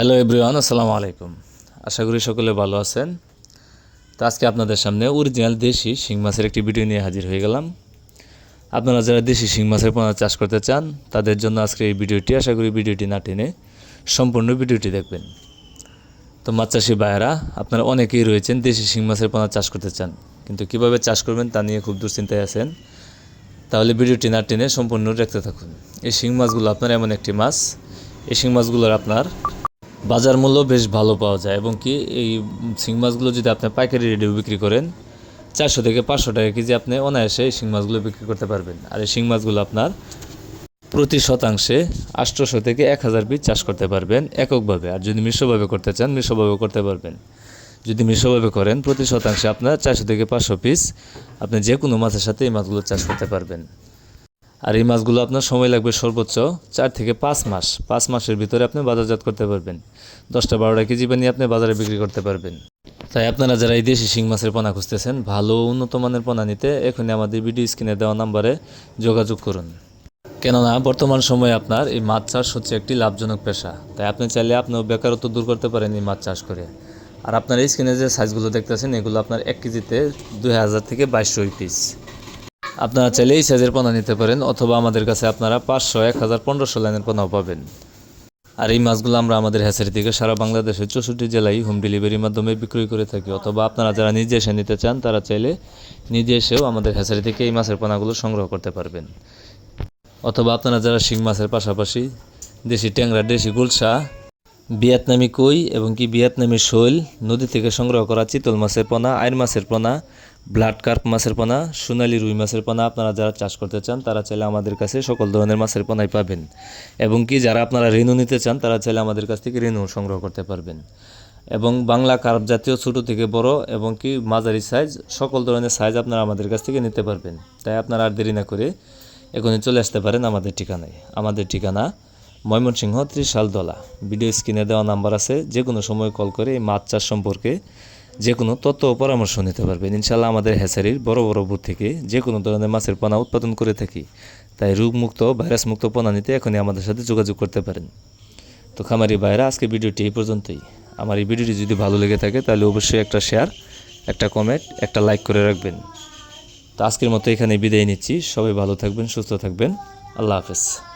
Hello everyone আসসালামু আলাইকুম। আশা করি সকলে ভালো আছেন। তো আজকে আপনাদের সামনে অরিজিনাল দেশি শিং মাছের একটি ভিডিও নিয়ে হাজির হয়ে গেলাম। আপনারা যারা দেশি শিং মাছের পোনা চাষ করতে চান, তাদের জন্য আজকে এই ভিডিওটি, আশা করি ভিডিওটি না টেনে সম্পূর্ণ ভিডিওটি দেখবেন। তো মাছ চাষি ভাইয়েরা, আপনারা অনেকেই রয়েছেন দেশি শিং মাছের পোনা চাষ করতে চান, কিন্তু কীভাবে চাষ করবেন তা নিয়ে খুব দুশ্চিন্তায় আছেন? তাহলে ভিডিওটি না টেনে সম্পূর্ণ দেখতে থাকুন। এই শিং মাছগুলো আপনার এমন একটি মাছ। এই শিং মাছগুলোর আপনার বাজার মূল্য বেশ ভালো পাওয়া যায় এবং কি এই শিং মাছগুলো যদি আপনি পাইকারি রেডিও বিক্রি করেন, চারশো থেকে পাঁচশো টাকা কেজি আপনি অনায়াসে এই শিং মাছগুলো বিক্রি করতে পারবেন। আর এই শিং মাছগুলো আপনার প্রতি শতাংশে আটশোশো থেকে এক হাজার পিস চাষ করতে পারবেন এককভাবে। আর যদি মিশ্রভাবে করতে চান মিশ্রভাবে করতে পারবেন। যদি মিশ্রভাবে করেন, প্রতি শতাংশে আপনার চারশো থেকে পাঁচশো পিস আপনি যে কোনো মাছের সাথে এই মাছগুলো চাষ করতে পারবেন। আর এই মাছগুলো আপনার সময় লাগবে সর্বোচ্চ চার থেকে পাঁচ মাস। পাঁচ মাসের ভিতরে আপনি বাজারজাত করতে পারবেন। দশটা বারোটা কেজি পানি আপনি বাজারে বিক্রি করতে পারবেন। তাই আপনারা যারা এই দেশি শিং মাছের পোনা খুঁজতেছেন, ভালো উন্নত মানের পোনা নিতে এখনই আমাদের ভিডিও স্ক্রিনে দেওয়া নাম্বারে যোগাযোগ করুন। কেননা বর্তমান সময়ে আপনার এই মাছ চাষ হচ্ছে একটি লাভজনক পেশা। তাই আপনি চাইলে আপনিও বেকারত্ব দূর করতে পারেন এই মাছ চাষ করে। আর আপনার এই স্ক্রিনে যে সাইজগুলো দেখতেছেন, এগুলো আপনার এক কেজিতে দুই হাজার থেকে বাইশশো পিস। আপনারা চাইলে এই সাইজের পোনা নিতে পারেন, অথবা আমাদের কাছে আপনারা পাঁচশো, এক হাজার, পনেরোশো লাইনের পোনাও পাবেন। আর এই মাছগুলো আমরা আমাদের হ্যাচারি থেকে সারা বাংলাদেশের চৌষট্টি জেলায় হোম ডেলিভারির মাধ্যমে বিক্রয় করে থাকি। অথবা আপনারা যারা নিজে এসে নিতে চান, তারা চাইলে নিজে এসেও আমাদের হ্যাচারি থেকে এই মাছের পোনাগুলো সংগ্রহ করতে পারবেন। অথবা আপনারা যারা শিং মাছের পাশাপাশি দেশি ট্যাংরা, দেশি গুলশা, ভিয়েতনামি কই এবং কি ভিয়েতনামি শৈল নদী থেকে সংগ্রহ করা চিতল মাছের পোনা আইর মাছের পোনা ব্লাড কার্প মাছের পোনা, সোনালি রুই মাছের পোনা আপনারা যারা চাষ করতে চান, তারা চাইলে আমাদের কাছে সকল ধরনের মাছের পোনাই পাবেন। এবং কি যারা আপনারা ঋণও নিতে চান, তারা চাইলে আমাদের কাছ থেকে ঋণও সংগ্রহ করতে পারবেন। এবং বাংলা কার্প জাতীয় ছোটো থেকে বড় এবং কি মাঝারি সাইজ সকল ধরনের সাইজ আপনারা আমাদের কাছ থেকে নিতে পারবেন। তাই আপনারা আর দেরি না করে এখনই চলে আসতে পারেন আমাদের ঠিকানায়। আমাদের ঠিকানা ময়মনসিংহ ত্রিশালদলা। ভিডিও স্ক্রিনে দেওয়া নাম্বার আছে যে কোনো সময় কল করে এই মাছ চাষ সম্পর্কে যে কোনো তথ্য ও পরামর্শ নিতে পারবেন। ইনশাল্লাহ আমাদের হ্যাচারির বড় বড় বুথ থেকে যে কোনো ধরনের মাছের পোনা উৎপাদন করে থাকি। তাই রোগমুক্ত ভাইরাস মুক্ত পোনা নিতে এখনই আমাদের সাথে যোগাযোগ করতে পারেন। তো খামারি ভাইরা আজকে ভিডিওটি এই পর্যন্তই। আমার এই ভিডিওটি যদি ভালো লেগে থাকে, তাহলে অবশ্যই একটা শেয়ার একটা কমেন্ট একটা লাইক করে রাখবেন। তো আজকের মতো এখানে বিদায় নিচ্ছি। সবাই ভালো থাকবেন, সুস্থ থাকবেন। আল্লাহ হাফেজ।